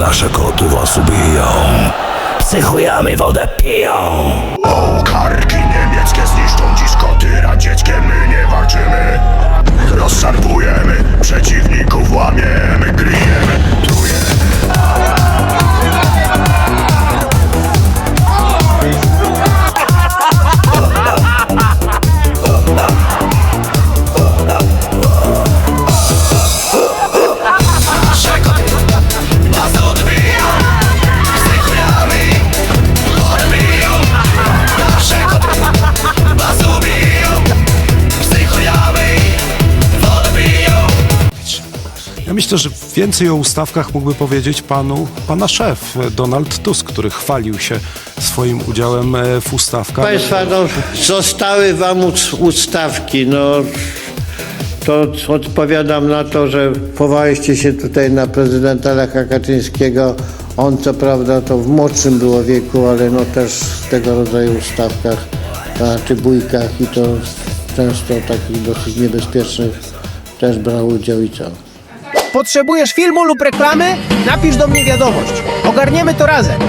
Nasze koty was ubiją. Psychujemy wodę piją. Ja myślę, że więcej o ustawkach mógłby powiedzieć panu, pana szef Donald Tusk, który chwalił się swoim udziałem e, w ustawkach. Państwa, no, zostały wam ust- ustawki, no to odpowiadam na to, że powołaliście się tutaj na prezydenta Lecha Kaczyńskiego. On co prawda to w młodszym było wieku, ale no też w tego rodzaju ustawkach, czy bójkach i to często takich dosyć niebezpiecznych też brał udział i co. Potrzebujesz filmu lub reklamy? Napisz do mnie wiadomość. Ogarniemy to razem.